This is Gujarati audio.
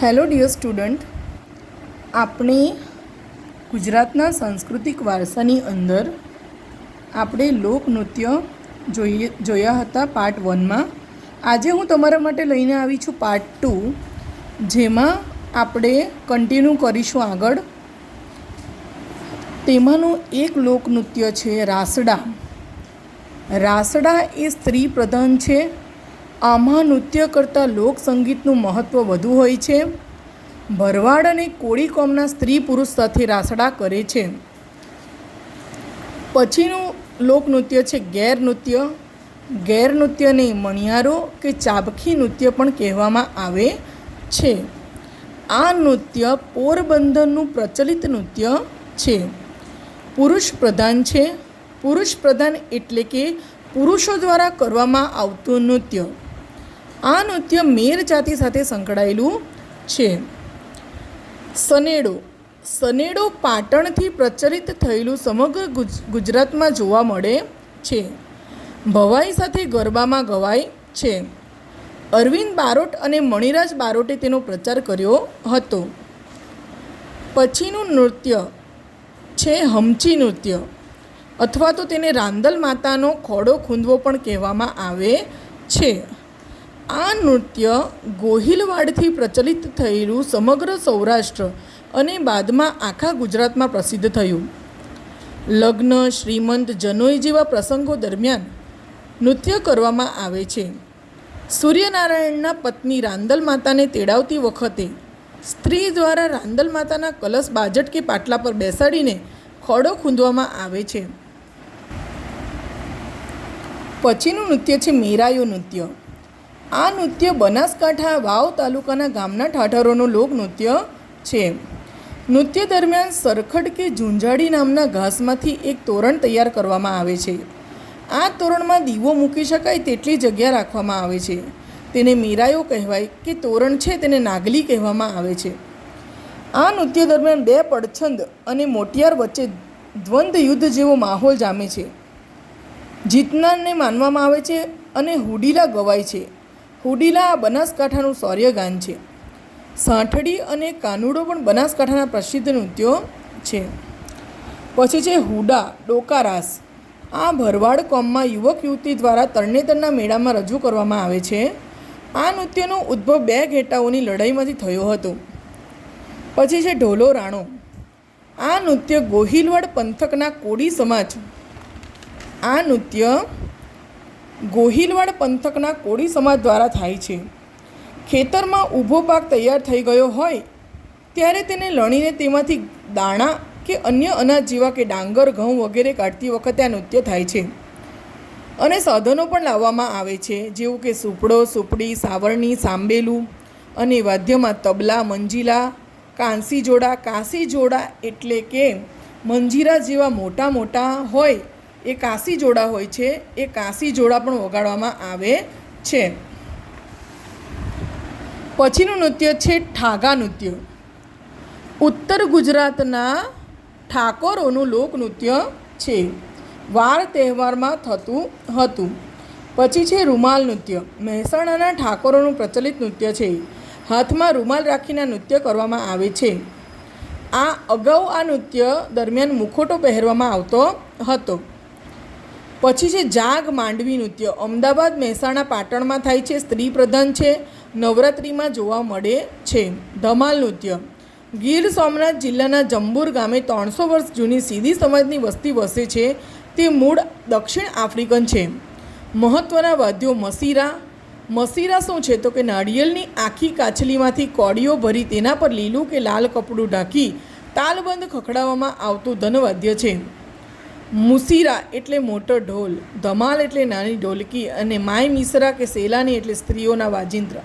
હેલો ડિયર સ્ટુડન્ટ આપણે ગુજરાતના સાંસ્કૃતિક વારસાની અંદર આપણે લોકનૃત્ય જોઈએ, જોયા હતા પાર્ટ વનમાં આજે હું તમારા માટે લઈને આવી છું પાર્ટ ટુ જેમાં આપણે કન્ટિન્યુ કરીશું આગળ. તેમાંનું એક લોકનૃત્ય છે રાસડા. રાસડા એ સ્ત્રી પ્રધાન છે. આમાં નૃત્ય કરતાં લોકસંગીતનું મહત્ત્વ વધુ હોય છે. ભરવાડ અને કોળી કોમના સ્ત્રી પુરુષ સાથે રાસડા કરે છે. પછીનું લોકનૃત્ય છે ગેર નૃત્ય. ગેર નૃત્યને મણિયારો કે ચાબખી નૃત્ય પણ કહેવામાં આવે છે. આ નૃત્ય પોરબંદરનું પ્રચલિત નૃત્ય છે. પુરુષ પ્રધાન છે. પુરુષ પ્રધાન એટલે કે પુરુષો દ્વારા કરવામાં આવતું નૃત્ય. આ નૃત્ય મેર જાતિ સાથે સંકળાયેલું છે. સનેડો. સનેડો પાટણથી પ્રચલિત થયેલું સમગ્ર ગુજ, ગુજરાતમાં જોવા મળે છે. ભવાઈ સાથે ગરબામાં ગવાય છે. અરવિંદ બારોટ અને મણિરાજ બારોટે તેનો પ્રચાર કર્યો હતો. પછીનું નૃત્ય છે હમચી નૃત્ય, અથવા તો તેને રાંદલ માતાનો ખોડો ખૂંદવો પણ કહેવામાં આવે છે. આ નૃત્ય ગોહિલવાડથી પ્રચલિત થયેલું સમગ્ર સૌરાષ્ટ્ર અને બાદમાં આખા ગુજરાતમાં પ્રસિદ્ધ થયું. લગ્ન, શ્રીમંત જનોઈ જેવા પ્રસંગો દરમિયાન નૃત્ય કરવામાં આવે છે. સૂર્યનારાયણના પત્ની રાંદલ માતાને તેડાવતી વખતે સ્ત્રી દ્વારા રાંદલ માતાના કલશ બાજટ કે પાટલા પર બેસાડીને ખોડો ખૂંદવામાં આવે છે. પછીનું નૃત્ય છે મેરાયો નૃત્ય. આ નૃત્ય બનાસકાંઠા વાવ તાલુકાના ગામના ઠાઠરોનું લોકનૃત્ય છે. નૃત્ય દરમિયાન સરખડ કે ઝુંઝાડી નામના ઘાસમાંથી એક તોરણ તૈયાર કરવામાં આવે છે. આ તોરણમાં દીવો મૂકી શકાય તેટલી જગ્યા રાખવામાં આવે છે. તેને મીરાયો કહેવાય કે તોરણ છે તેને નાગલી કહેવામાં આવે છે. આ નૃત્ય દરમિયાન બે પડછંદ અને મોટિયાર વચ્ચે દ્વંદ્વ યુદ્ધ જેવો માહોલ જામે છે. જીતનારને માનવામાં આવે છે અને હુડીલા ગવાય છે. હુડીલા બનાસકાંઠાનું શૌર્યગાન છે. સાંઠડી અને કાનુડો પણ બનાસકાંઠાના પ્રસિદ્ધ નૃત્યો છે. પછી છે હુડા, ડોકારાસ. આ ભરવાડ કોમમાં યુવક યુવતી દ્વારા તરણેતરના મેળામાં રજૂ કરવામાં આવે છે. આ નૃત્યનો ઉદ્ભવ બે ઘેટાઓની લડાઈમાંથી થયો હતો. પછી છે ઢોલો રાણો. આ નૃત્ય ગોહિલવાડ પંથકના કોડી સમાજ. આ નૃત્ય ગોહિલવાડ પંથકના કોળી સમાજ દ્વારા થાય છે. ખેતરમાં ઊભો પાક તૈયાર થઈ ગયો હોય, ત્યારે તેને લણીને તેમાંથી દાણા કે અન્ય અનાજ જેવા કે ડાંગર, ઘઉં વગેરે કાઢતી વખતે આ નૃત્ય થાય છે. અને સાધનો પણ લાવવામાં આવે છે, જેવું કે સુપડો, સુપડી, સાવરણી, સાંબેલું અને વાદ્યમાં તબલા, મંજીલા, કાંસી જોડા કાંસી જોડા એટલે કે મંજીરા જેવા મોટા મોટા હોય એ કાંસી જોડા હોય છે, એ કાંસી જોડા પણ વગાડવામાં આવે છે. પછીનું નૃત્ય છે ઠાગા નૃત્ય. ઉત્તર ગુજરાતના ઠાકોરોનું લોકનૃત્ય છે. વાર તહેવારમાં થતું હતું. પછી છે રૂમાલ નૃત્ય. મહેસાણાના ઠાકોરોનું પ્રચલિત નૃત્ય છે. હાથમાં રૂમાલ રાખીને નૃત્ય કરવામાં આવે છે. આ અગાઉ આ નૃત્ય દરમિયાન મુખોટો પહેરવામાં આવતો હતો. પછી છે જાગ માંડવી નૃત્ય અમદાવાદ મહેસાણા પાટણમાં થાય છે, સ્ત્રી પ્રધાન છે, નવરાત્રિમાં જોવા મળે છે. ધમાલ નૃત્ય. ગીર સોમનાથ જિલ્લાના જંબુર ગામે ત્રણસો વર્ષ જૂની સીધી સમાજની વસ્તી વસે છે, તે મૂળ દક્ષિણ આફ્રિકન છે. મહત્ત્વના વાદ્યો મસીરા. મસીરા શું છે? તો કે નાળિયેરની આખી કાછલીમાંથી કોડીઓ ભરી તેના પર લીલું કે લાલ કપડું ઢાંકી તાલબંધ ખખડાવવામાં આવતું ધનવાદ્ય છે. મુસીરા એટલે મોટો ઢોલ, ધમાલ એટલે નાની ઢોલકી અને માય મિસરા કે સેલાની એટલે સ્ત્રીઓના વાજિંત્ર